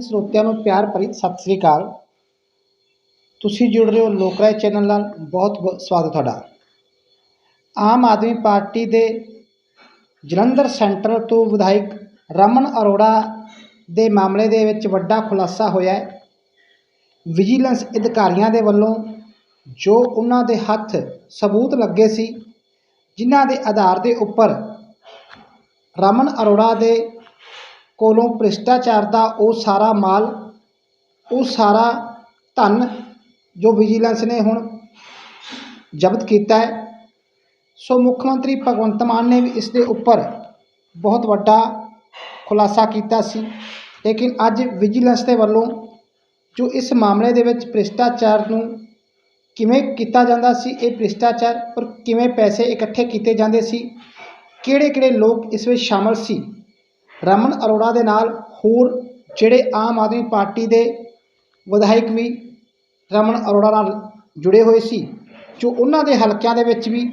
ਸਰੋਤਿਆਂ ਨੂੰ ਪਿਆਰ ਭਰੀ ਸਤਿ ਸ੍ਰੀ ਅਕਾਲ। ਤੁਸੀਂ ਜੁੜ ਰਹੇ ਹੋ ਲੋਕਰਾਏ ਚੈਨਲ ਨਾਲ। ਬਹੁਤ ਬਹੁਤ ਸਵਾਗਤ ਤੁਹਾਡਾ। ਆਮ ਆਦਮੀ ਪਾਰਟੀ ਦੇ ਜਲੰਧਰ ਸੈਂਟਰ ਤੋਂ ਵਿਧਾਇਕ ਰਮਨ ਅਰੋੜਾ ਦੇ ਮਾਮਲੇ ਦੇ ਵਿੱਚ ਵੱਡਾ ਖੁਲਾਸਾ ਹੋਇਆ ਹੈ। ਵਿਜੀਲੈਂਸ ਅਧਿਕਾਰੀਆਂ ਦੇ ਵੱਲੋਂ ਜੋ ਉਹਨਾਂ ਦੇ ਹੱਥ ਸਬੂਤ ਲੱਗੇ ਸੀ, ਜਿਨ੍ਹਾਂ ਦੇ ਆਧਾਰ ਦੇ ਉੱਪਰ ਰਮਨ ਅਰੋੜਾ ਦੇ ਕੋਲੋਂ ਭ੍ਰਿਸ਼ਟਾਚਾਰ ਦਾ ਉਹ ਸਾਰਾ ਮਾਲ, ਉਹ ਸਾਰਾ ਧਨ ਜੋ ਵਿਜੀਲੈਂਸ ਨੇ ਹੁਣ ਜ਼ਬਤ ਕੀਤਾ ਹੈ। ਸੋ ਮੁੱਖ ਮੰਤਰੀ ਭਗਵੰਤ ਮਾਨ ਨੇ ਵੀ ਇਸ ਦੇ ਉੱਪਰ ਬਹੁਤ ਵੱਡਾ ਖੁਲਾਸਾ ਕੀਤਾ ਸੀ। ਲੇਕਿਨ ਅੱਜ ਵਿਜੀਲੈਂਸ ਦੇ ਵੱਲੋਂ ਜੋ ਇਸ ਮਾਮਲੇ ਦੇ ਵਿੱਚ ਭ੍ਰਿਸ਼ਟਾਚਾਰ ਨੂੰ ਕਿਵੇਂ ਕੀਤਾ ਜਾਂਦਾ ਸੀ, ਇਹ ਭ੍ਰਿਸ਼ਟਾਚਾਰ ਪਰ ਕਿਵੇਂ ਪੈਸੇ ਇਕੱਠੇ ਕੀਤੇ ਜਾਂਦੇ ਸੀ ਕਿਹੜੇ ਕਿਹੜੇ ਲੋਕ ਇਸ ਵਿੱਚ ਸ਼ਾਮਲ ਸੀ ਰਮਨ ਅਰੋੜਾ ਦੇ ਨਾਲ ਹੋਰ ਜਿਹੜੇ ਆਮ ਆਦਮੀ ਪਾਰਟੀ ਦੇ ਵਿਧਾਇਕ ਵੀ ਰਮਨ ਅਰੋੜਾ ਨਾਲ ਜੁੜੇ ਹੋਏ ਸੀ, ਜੋ ਉਹਨਾਂ ਦੇ ਹਲਕਿਆਂ ਦੇ ਵਿੱਚ ਵੀ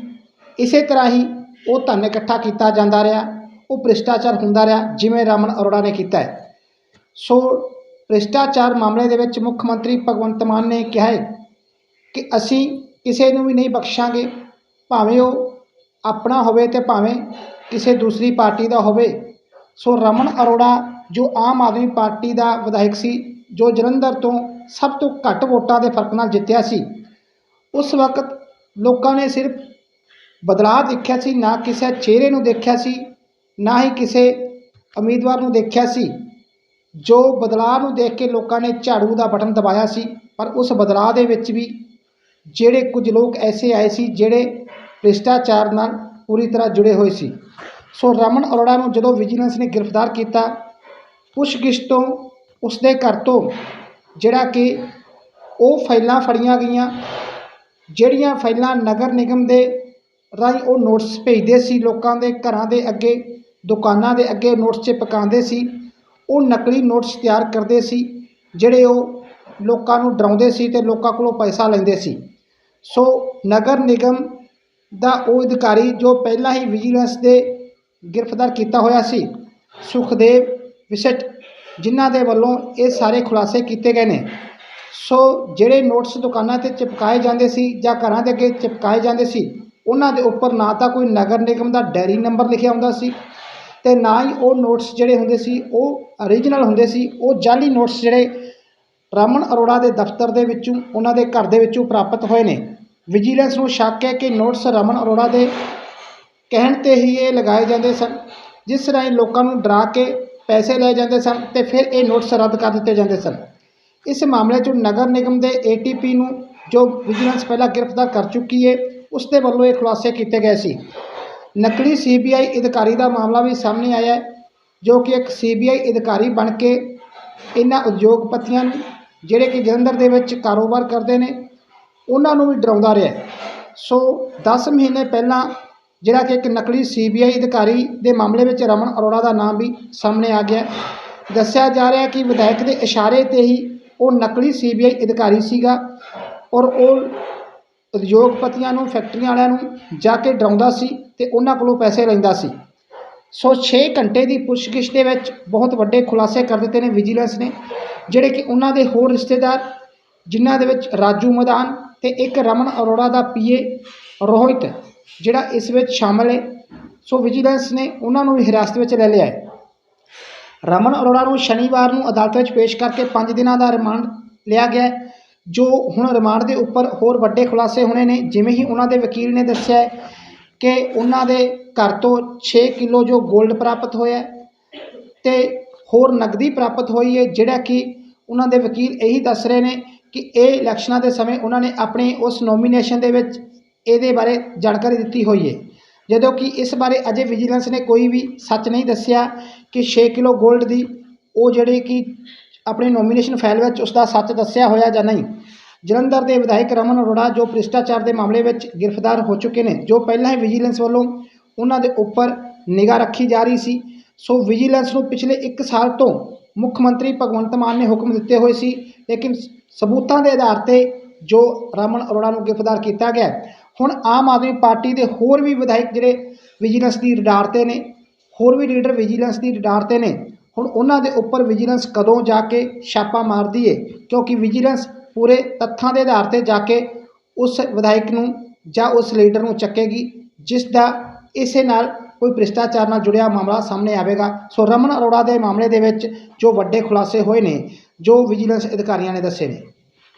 ਇਸੇ ਤਰ੍ਹਾਂ ਹੀ ਉਹ ਧਨ ਇਕੱਠਾ ਕੀਤਾ ਜਾਂਦਾ ਰਿਹਾ, ਉਹ ਭ੍ਰਿਸ਼ਟਾਚਾਰ ਹੁੰਦਾ ਰਿਹਾ ਜਿਵੇਂ ਰਮਨ ਅਰੋੜਾ ਨੇ ਕੀਤਾ ਹੈ। ਸੋ ਭ੍ਰਿਸ਼ਟਾਚਾਰ ਮਾਮਲੇ ਦੇ ਵਿੱਚ ਮੁੱਖ ਮੰਤਰੀ ਭਗਵੰਤ ਮਾਨ ਨੇ ਕਿਹਾ ਹੈ ਕਿ ਅਸੀਂ ਕਿਸੇ ਨੂੰ ਵੀ ਨਹੀਂ ਬਖਸ਼ਾਂਗੇ, ਭਾਵੇਂ ਉਹ ਆਪਣਾ ਹੋਵੇ ਤੇ ਭਾਵੇਂ ਕਿਸੇ ਦੂਸਰੀ ਪਾਰਟੀ ਦਾ ਹੋਵੇ। ਸੋ ਰਮਨ ਅਰੋੜਾ, ਜੋ ਆਮ ਆਦਮੀ ਪਾਰਟੀ ਦਾ ਵਿਧਾਇਕ ਸੀ, ਜੋ ਜਲੰਧਰ ਤੋਂ ਸਭ ਤੋਂ ਘੱਟ ਵੋਟਾਂ ਦੇ ਫ਼ਰਕ ਨਾਲ ਜਿੱਤਿਆ ਸੀ, ਉਸ ਵਕਤ ਲੋਕਾਂ ਨੇ ਸਿਰਫ ਬਦਲਾਅ ਦੇਖਿਆ ਸੀ, ਨਾ ਕਿਸੇ ਚਿਹਰੇ ਨੂੰ ਦੇਖਿਆ ਸੀ, ਨਾ ਹੀ ਕਿਸੇ ਉਮੀਦਵਾਰ ਨੂੰ ਦੇਖਿਆ ਸੀ, ਜੋ ਬਦਲਾਅ ਨੂੰ ਦੇਖ ਕੇ ਲੋਕਾਂ ਨੇ ਝਾੜੂ ਦਾ ਬਟਨ ਦਬਾਇਆ ਸੀ, ਪਰ ਉਸ ਬਦਲਾਅ ਦੇ ਵਿੱਚ ਵੀ ਜਿਹੜੇ ਕੁਝ ਲੋਕ ਐਸੇ ਆਏ ਸੀ, ਜਿਹੜੇ ਭ੍ਰਿਸ਼ਟਾਚਾਰ ਨਾਲ ਪੂਰੀ ਤਰ੍ਹਾਂ ਜੁੜੇ ਹੋਏ ਸੀ। ਸੋ ਰਮਨ ਅਰੋੜਾ ਨੂੰ ਜਦੋਂ ਵਿਜੀਲੈਂਸ ਨੇ ਗ੍ਰਿਫਤਾਰ ਕੀਤਾ, ਪੁੱਛਗਿੱਛ ਤੋਂ ਉਸਦੇ ਘਰ ਤੋਂ ਜਿਹੜਾ ਕਿ ਉਹ ਫਾਈਲਾਂ ਫੜੀਆਂ ਗਈਆਂ, ਜਿਹੜੀਆਂ ਫਾਈਲਾਂ ਨਗਰ ਨਿਗਮ ਦੇ ਰਾਹੀਂ ਉਹ ਨੋਟਿਸ ਭੇਜਦੇ ਸੀ, ਲੋਕਾਂ ਦੇ ਘਰਾਂ ਦੇ ਅੱਗੇ, ਦੁਕਾਨਾਂ ਦੇ ਅੱਗੇ ਨੋਟਿਸ ਚਿਪਕਾਉਂਦੇ ਸੀ, ਉਹ ਨਕਲੀ ਨੋਟਿਸ ਤਿਆਰ ਕਰਦੇ ਸੀ, ਜਿਹੜੇ ਉਹ ਲੋਕਾਂ ਨੂੰ ਡਰਾਉਂਦੇ ਸੀ ਤੇ ਲੋਕਾਂ ਕੋਲੋਂ ਪੈਸਾ ਲੈਂਦੇ ਸੀ। ਸੋ ਨਗਰ ਨਿਗਮ ਦਾ ਉਹ ਅਧਿਕਾਰੀ ਜੋ ਪਹਿਲਾਂ ਹੀ ਵਿਜੀਲੈਂਸ ਦੇ ਗ੍ਰਿਫਤਾਰ ਕੀਤਾ ਹੋਇਆ ਸੀ। ਸੁਖਦੇਵ ਵਿਸਟ, ਜਿਨ੍ਹਾਂ ਦੇ ਵੱਲੋਂ ਇਹ ਸਾਰੇ ਖੁਲਾਸੇ ਕੀਤੇ ਗਏ ਨੇ। ਸੋ ਜਿਹੜੇ ਨੋਟਸ ਦੁਕਾਨਾਂ ਤੇ ਚਿਪਕਾਏ ਜਾਂਦੇ ਸੀ ਜਾਂ ਘਰਾਂ ਦੇ ਅੱਗੇ ਚਿਪਕਾਏ ਜਾਂਦੇ ਸੀ, ਉਹਨਾਂ ਦੇ ਉੱਪਰ ਨਾ ਤਾਂ ਕੋਈ ਨਗਰ ਨਿਗਮ ਦਾ ਡੈਰੀ ਨੰਬਰ ਲਿਖਿਆ ਹੁੰਦਾ ਸੀ ਤੇ ਨਾ ਹੀ ਉਹ ਨੋਟਸ ਜਿਹੜੇ ਹੁੰਦੇ ਸੀ, ਉਹ ਓਰੀਜਨਲ ਹੁੰਦੇ ਸੀ, ਉਹ ਜਾਲੀ ਨੋਟਸ ਜਿਹੜੇ ਰਮਨ ਅਰੋੜਾ ਦੇ ਦਫ਼ਤਰ ਦੇ ਵਿੱਚੋਂ, ਉਹਨਾਂ ਦੇ ਘਰ ਦੇ ਵਿੱਚੋਂ ਪ੍ਰਾਪਤ ਹੋਏ ਨੇ। ਵਿਜੀਲੈਂਸ ਨੂੰ ਸ਼ੱਕ ਹੈ ਕਿ ਨੋਟਸ ਰਮਨ ਅਰੋੜਾ ਦੇ ਕਹਿਣ ਤੇ ਹੀ ਇਹ ਲਗਾਏ ਜਾਂਦੇ ਸਨ। ਜਿਸ ਰਾਹੀਂ ਲੋਕਾਂ ਨੂੰ ਡਰਾ ਕੇ ਪੈਸੇ ਲਏ ਜਾਂਦੇ ਸਨ ਤੇ ਫਿਰ ਇਹ ਨੋਟਸ ਰੱਦ ਕਰ ਦਿੱਤੇ ਜਾਂਦੇ ਸਨ। ਇਸ ਮਾਮਲੇ 'ਚ ਨਗਰ ਨਿਗਮ ਦੇ ਏਟੀਪੀ ਨੂੰ ਜੋ ਵਿਜੀਲੈਂਸ ਪਹਿਲਾਂ ਗ੍ਰਿਫਤਾਰ ਕਰ ਚੁੱਕੀ ਹੈ ਉਸ ਦੇ ਵੱਲੋਂ ਇਹ ਖੁਲਾਸੇ ਕੀਤੇ ਗਏ ਸੀ। ਨਕਲੀ ਸੀਬੀਆਈ ਅਧਿਕਾਰੀ ਦਾ ਮਾਮਲਾ ਵੀ ਸਾਹਮਣੇ ਆਇਆ ਹੈ, ਜੋ ਕਿ ਇੱਕ ਸੀਬੀਆਈ ਅਧਿਕਾਰੀ ਬਣ ਕੇ ਇਹਨਾਂ ਉਦਯੋਗਪਤੀਆਂ ਨੂੰ, ਜਿਹੜੇ ਕਿ ਜਲੰਧਰ ਦੇ ਵਿੱਚ ਕਾਰੋਬਾਰ ਕਰਦੇ ਨੇ, ਉਹਨਾਂ ਨੂੰ ਵੀ ਡਰਾਉਂਦਾ ਰਿਹਾ ਸੋ 10 ਮਹੀਨੇ ਪਹਿਲਾਂ ਜਿਹੜਾ ਕਿ ਇੱਕ ਨਕਲੀ ਸੀਬੀਆਈ ਅਧਿਕਾਰੀ ਦੇ ਮਾਮਲੇ ਵਿੱਚ ਰਮਨ ਅਰੋੜਾ ਦਾ ਨਾਮ ਵੀ ਸਾਹਮਣੇ ਆ ਗਿਆ ਦੱਸਿਆ ਜਾ ਰਿਹਾ ਕਿ ਵਿਧਾਇਕ ਦੇ ਇਸ਼ਾਰੇ ਤੇ ਹੀ ਉਹ ਨਕਲੀ ਸੀਬੀਆਈ ਅਧਿਕਾਰੀ ਸੀਗਾ ਔਰ ਉਹ ਉਦਯੋਗਪਤੀਆਂ ਨੂੰ, ਫੈਕਟਰੀਆਂ ਵਾਲਿਆਂ ਨੂੰ ਜਾ ਕੇ ਡਰਾਉਂਦਾ ਸੀ ਤੇ ਉਹਨਾਂ ਕੋਲੋਂ ਪੈਸੇ ਲੈਂਦਾ ਸੀ। ਸੋ 6 ਘੰਟੇ ਦੀ ਪੁੱਛਗਿੱਛ ਦੇ ਵਿੱਚ ਬਹੁਤ ਵੱਡੇ ਖੁਲਾਸੇ ਕਰ ਦਿੱਤੇ ਨੇ ਵਿਜੀਲੈਂਸ ਨੇ, ਜਿਹੜੇ ਕਿ ਉਹਨਾਂ ਦੇ ਹੋਰ ਰਿਸ਼ਤੇਦਾਰ, ਜਿਨ੍ਹਾਂ ਦੇ ਵਿੱਚ ਰਾਜੂ ਮਦਾਨ ਤੇ ਇੱਕ ਰਮਨ ਅਰੋੜਾ ਦਾ ਪੀਏ ਰੋਹਿਤ ਜਿਹੜਾ ਇਸ ਵਿੱਚ ਸ਼ਾਮਲ ਹੈ। ਸੋ ਵਿਜੀਲੈਂਸ ਨੇ ਉਹਨਾਂ ਨੂੰ ਵੀ ਹਿਰਾਸਤ ਵਿੱਚ ਲੈ ਲਿਆ ਹੈ। ਰਮਨ ਅਰੋੜਾ ਨੂੰ ਸ਼ਨੀਵਾਰ ਨੂੰ ਅਦਾਲਤ ਵਿੱਚ ਪੇਸ਼ ਕਰਕੇ 5 ਦਿਨਾਂ ਦਾ ਰਿਮਾਂਡ ਲਿਆ ਗਿਆ ਜੋ ਹੁਣ ਰਿਮਾਂਡ ਦੇ ਉੱਪਰ ਹੋਰ ਵੱਡੇ ਖੁਲਾਸੇ ਹੋਣੇ ਨੇ। ਜਿਵੇਂ ਹੀ ਉਹਨਾਂ ਦੇ ਵਕੀਲ ਨੇ ਦੱਸਿਆ ਕਿ ਉਹਨਾਂ ਦੇ ਘਰ ਤੋਂ 6 ਕਿਲੋ ਜੋ 골ਡ ਪ੍ਰਾਪਤ ਹੋਇਆ ਹੈ ਤੇ ਹੋਰ ਨਗਦੀ ਪ੍ਰਾਪਤ ਹੋਈ ਹੈ, ਜਿਹੜਾ ਕਿ ਉਹਨਾਂ ਦੇ ਵਕੀਲ ਇਹੀ ਦੱਸ ਰਹੇ ਨੇ ਕਿ ਇਹ ਇਲੈਕਸ਼ਨਾਂ ਦੇ ਸਮੇਂ ਉਹਨਾਂ ਨੇ ਆਪਣੇ ਉਸ ਨੋਮੀਨੇਸ਼ਨ ਦੇ ਵਿੱਚ ਇਹਦੇ ਬਾਰੇ ਜਾਣਕਾਰੀ ਦਿੱਤੀ ਹੋਈ ਹੈ। ਜਦੋਂ ਕਿ ਇਸ ਬਾਰੇ ਅਜੇ ਵਿਜੀਲੈਂਸ ਨੇ ਕੋਈ ਵੀ ਸੱਚ ਨਹੀਂ ਦੱਸਿਆ ਕਿ 6 ਕਿਲੋ 골ਡ ਦੀ ਉਹ ਜਿਹੜੇ ਕਿ ਆਪਣੇ ਨੋਮੀਨੇਸ਼ਨ ਫਾਈਲ ਵਿੱਚ ਉਸ ਦਾ ਸੱਚ ਦੱਸਿਆ ਹੋਇਆ ਜਾਂ ਨਹੀਂ। ਜਲੰਧਰ ਦੇ ਵਿਧਾਇਕ ਰਮਨ ਅਰੋੜਾ, ਜੋ ਭ੍ਰਿਸ਼ਟਾਚਾਰ ਦੇ ਮਾਮਲੇ ਵਿੱਚ ਗ੍ਰਿਫਤਾਰ ਹੋ ਚੁੱਕੇ ਨੇ, ਜੋ ਪਹਿਲਾਂ ਹੀ ਵਿਜੀਲੈਂਸ ਵੱਲੋਂ ਉਹਨਾਂ ਦੇ ਉੱਪਰ ਨਿਗਾਹ ਰੱਖੀ ਜਾ ਰਹੀ ਸੀ। ਸੋ ਵਿਜੀਲੈਂਸ ਨੂੰ ਪਿਛਲੇ 1 ਸਾਲ ਤੋਂ ਮੁੱਖ ਮੰਤਰੀ ਭਗਵੰਤ ਮਾਨ ਨੇ ਹੁਕਮ ਦਿੱਤੇ ਹੋਏ ਸੀ, ਲੇਕਿਨ ਸਬੂਤਾਂ ਦੇ ਆਧਾਰ ਤੇ ਜੋ ਰਮਨ ਅਰੋੜਾ ਨੂੰ ਗ੍ਰਿਫਤਾਰ ਕੀਤਾ ਗਿਆ ਹੁਣ ਆਮ ਆਦਮੀ ਪਾਰਟੀ ਦੇ ਹੋਰ ਵੀ ਵਿਧਾਇਕ ਜਿਹੜੇ ਵਿਜੀਲੈਂਸ ਦੀ ਰਡਾਰ ਤੇ ਨੇ, ਹੋਰ ਵੀ ਲੀਡਰ ਵਿਜੀਲੈਂਸ ਦੀ ਰਡਾਰ ਤੇ ਨੇ, ਹੁਣ ਉਹਨਾਂ ਦੇ ਉੱਪਰ ਵਿਜੀਲੈਂਸ ਕਦੋਂ ਜਾ ਕੇ ਛਾਪਾ ਮਾਰਦੀ ਏ ਕਿਉਂਕਿ ਵਿਜੀਲੈਂਸ ਪੂਰੇ ਤੱਥਾਂ ਦੇ ਆਧਾਰ ਤੇ ਜਾ ਕੇ ਉਸ ਵਿਧਾਇਕ ਨੂੰ ਜਾਂ ਉਸ ਲੀਡਰ ਨੂੰ ਚੱਕੇਗੀ, ਜਿਸ ਦਾ ਇਸੇ ਨਾਲ ਕੋਈ ਭ੍ਰਿਸ਼ਟਾਚਾਰ ਨਾਲ ਜੁੜਿਆ ਮਾਮਲਾ ਸਾਹਮਣੇ ਆਵੇਗਾ। ਸੋ ਰਮਨ ਅਰੋੜਾ ਦੇ ਮਾਮਲੇ ਦੇ ਵਿੱਚ ਜੋ ਵੱਡੇ ਖੁਲਾਸੇ ਹੋਏ ਨੇ, ਜੋ ਵਿਜੀਲੈਂਸ ਅਧਿਕਾਰੀਆਂ ਨੇ ਦੱਸੇ ਨੇ।